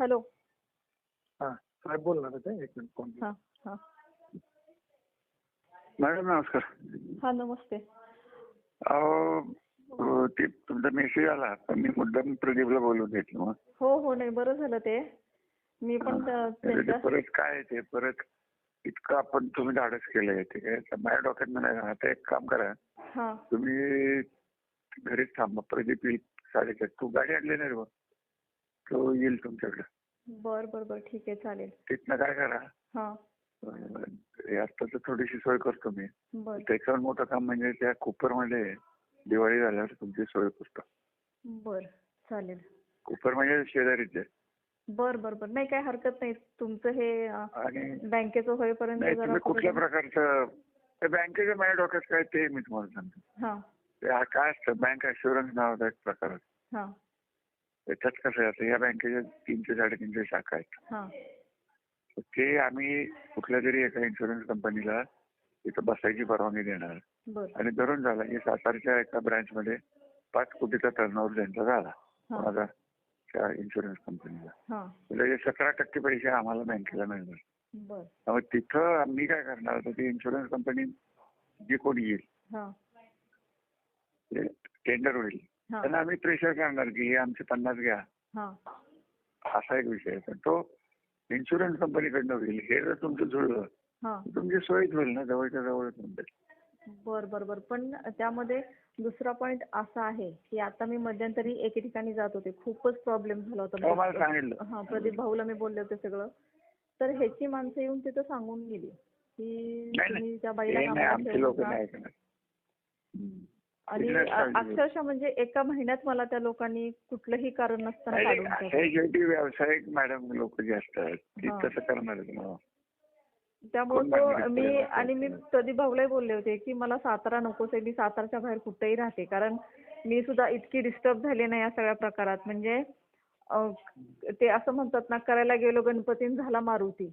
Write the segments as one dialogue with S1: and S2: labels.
S1: Hello.
S2: हा साहेब बोलणार होते एक मिनिट फोन
S1: हा हा.
S2: मॅडम नमस्कार.
S1: हा नमस्ते.
S2: अहो ते तुमचा मेसेज आला पण मी मुद्दाम प्रदीपला बोलून घेतलं मग.
S1: हो हो नाही बरं झालं ते. मी पण त्या-
S2: म्हणजे ते
S1: त्यांच्या
S2: परत काय आहे ते? परत इतकं आपण तुम्ही धाडस केलंय ते. काय तर माझ्या डोक्यात नाही राहणार. आता एक काम करा.
S1: हा.
S2: तुम्ही घरीच थांबा प्रदीप येईल साडेचार. तू गाडी आणली नाही रे बा तो येईल तुमच्याकडे.
S1: बर बर बर. ठीक आहे चालेल.
S2: तिथनं काय करा?
S1: हा.
S2: आता तर थोडीशी सोय करतो मी.
S1: बर.
S2: त्याच्यावर मोठं काम म्हणजे त्या कुपरमध्ये दिवाळी झाल्यावर तुमची सोय करतो.
S1: बर चालेल.
S2: कुपर म्हणजे शेजारीच. आहे
S1: बर बर बर. नाही काय हरकत नाही. तुमचं हे अं,
S2: आणि
S1: बँकेचं होईपर्यंत
S2: नाही
S1: जरा
S2: तुम्ही कुठल्या प्रकारचं त्या बँकेच्या माझ्या डोक्यात काय ते मी तुम्हाला सांगतो.
S1: हा.
S2: ते हा काय असतं? बँक अश्युरन्स नावाचा एक प्रकार
S1: हा.
S2: त्याच्यात कसं आहे आता या बँकेच्या तीनशे साडेतीनशे शाखा आहेत.
S1: हा.
S2: ते आम्ही कुठल्या तरी एका इन्शुरन्स कंपनीला तिथं बसायची परवानगी देणार.
S1: बर.
S2: आणि धरून झाला की सातारच्या एका ब्रँचमध्ये पाच कोटीचा टर्नओव्हर त्यांचा झाला. माझा त्या इन्शुरन्स कंपनीला
S1: हा.
S2: म्हणजे सतरा टक्के पैसे आम्हाला बँकेला मिळणार.
S1: बर.
S2: त्यामुळे तिथं मी काय करणार तर ती इन्शुरन्स कंपनी जी कोणी येईल
S1: हा.
S2: टेंडर होईल. त्यांना आम्ही प्रेशर करणार की हे आमचे पन्नास घ्या. असा एक विषय आहे. पण तो इन्शुरन्स कंपनीकडनं होईल. हे जर तुमचं जुळलं
S1: हा.
S2: तुमची सोयच होईल ना जवळच्या जवळच म्हणतात
S1: बर बर बर. पण त्यामध्ये दुसरा पॉइंट असा आहे की आता मी मध्यंतरी एके ठिकाणी जात होते. खूपच प्रॉब्लेम झाला होता.
S2: हो,
S1: हा प्रदीप भाऊला मी बोलले होते सगळं. तर ह्याची माणसं येऊन तिथं सांगून गेली की त्या बाईला आणि. अक्षरशः म्हणजे एका महिन्यात मला त्या लोकांनी कुठलंही कारण नसताना काढून टाकलं
S2: शेवटी व्यावसायिक मॅडम लोक जे असतात ती
S1: हा.
S2: तसं करणारच ना
S1: त्यामुळे
S2: कोण
S1: तो मी? आणि मी प्रदीप भाऊलाही बोलले होते की मला सातारा नकोच आहे मी सातारच्या बाहेर कुठेही राहते कारण मी सुद्धा इतकी डिस्टर्ब झाले नाही या सगळ्या प्रकारात म्हणजे अं, ते असं म्हणतात ना करायला गेलो गणपतीन झाला मारुती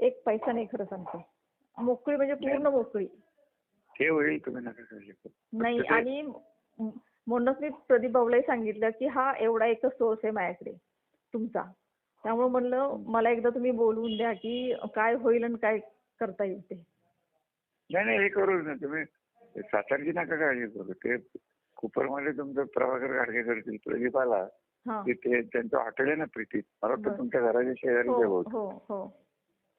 S1: एक पैसा नाही खरं सांगते. मोकळी म्हणजे पूर्ण मोकळी.
S2: होईल तुम्ही नका करू.
S1: नाही आणि म्हणूनच मी प्रदीप भाऊलाही सांगितलं की हा एवढा एकच सोर्स आहे माझ्याकडे तुमचा. त्यामुळे म्हणलं मला एकदा तुम्ही बोलवून द्या की काय होईल आणि काय करता येईल ते.
S2: नाही नाही हे करूच ना तुम्ही. सातारची नका काळजी करू. ते कुपरमध्ये तुमचं प्रभाकर गाडगे करतील प्रदीप आला की ते त्यांचं हॉटेल आहे ना प्रीतीत. मला वाटतं. तुमच्या घराच्या शेजारी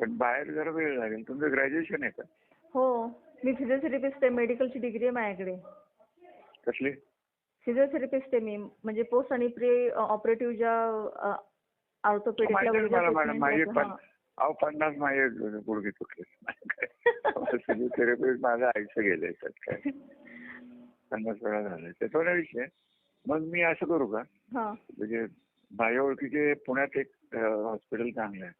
S2: पण बाहेर जरा वेळ लागेल. तुमचं ग्रॅज्युएशन आहे का?
S1: हो. मी फिजिओथेरपिस्ट आहे मेडिकलची डिग्री आहे माझ्याकडे.
S2: कसली?
S1: फिजिओथेरपिस्ट आहे मी. म्हणजे पोस्ट आणि प्री ऑपरेटिव्ह ज्या
S2: माहिती आहे मला मॅडम माझे अहो पन्नास माझे गुडघे तुटले फिजिओथेरपी माझं आयुष्य गेलंय त्यात काय? पन्नास वेळा झालंय त्याचा नाही विषय मग मी असं करू का?
S1: हा.
S2: म्हणजे माझ्या ओळखीचे पुण्यात एक हॉस्पिटल चांगलं आहे.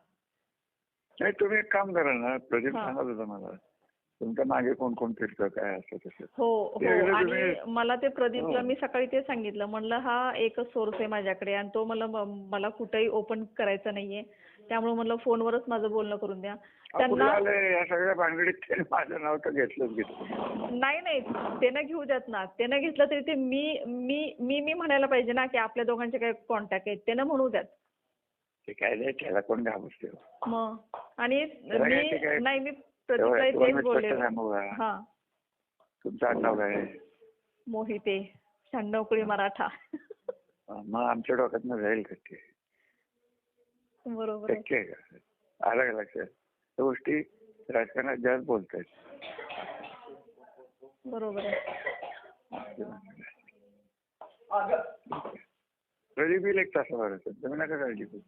S2: नाही तुम्ही एक काम करा ना प्रदीप
S1: हा.
S2: सांगत होता मला. तुमच्या मागे कोण कोण फिरतं काय असं तसं.
S1: हो हो. आणि
S2: तुम्ही-
S1: मला ते प्रदीपला
S2: हो.
S1: मी सकाळी ते सांगितलं. म्हणलं हा एकच सोर्स आहे माझ्याकडे आणि तो मला मला कुठेही ओपन करायचा नाहीये. त्यामुळे म्हणलं फोनवरच माझं बोलणं करून द्या. त्यांना
S2: या सगळ्या भानगडीत त्याने माझं नाव तर घेतलंच घेतलं
S1: नाही नाही. ते न घेऊ देत ना. ते न घेतलं तरी ते मी मी मी मी म्हणायला पाहिजे ना की आपल्या दोघांचे काही कॉन्टॅक्ट आहेत. ते न म्हणू द्यात.
S2: ते काय नाही त्याला कोण घाबरते
S1: मग आणि
S2: काय ते
S1: मी
S2: काय-
S1: नाही मी
S2: तेव्हा
S1: प्रदीपला
S2: तुम्हाला
S1: तेच
S2: मी
S1: बोलले.
S2: स्पष्ट सांगू का?
S1: हा.
S2: तुमचं आडनाव काय? आहे?
S1: मोहिते शहाण्णवकुळी मराठा.
S2: मग आमच्या डोक्यातनं जाईल का ते?
S1: बरोबर आहे.
S2: शक्य आहे का? आलं का लक्षात? त्या गोष्टी राजकारणात जास्त बोलतायत
S1: बरोबर आहे.
S2: प्रदीप येईल एक तासाभर तुम्ही नका काळजी करू.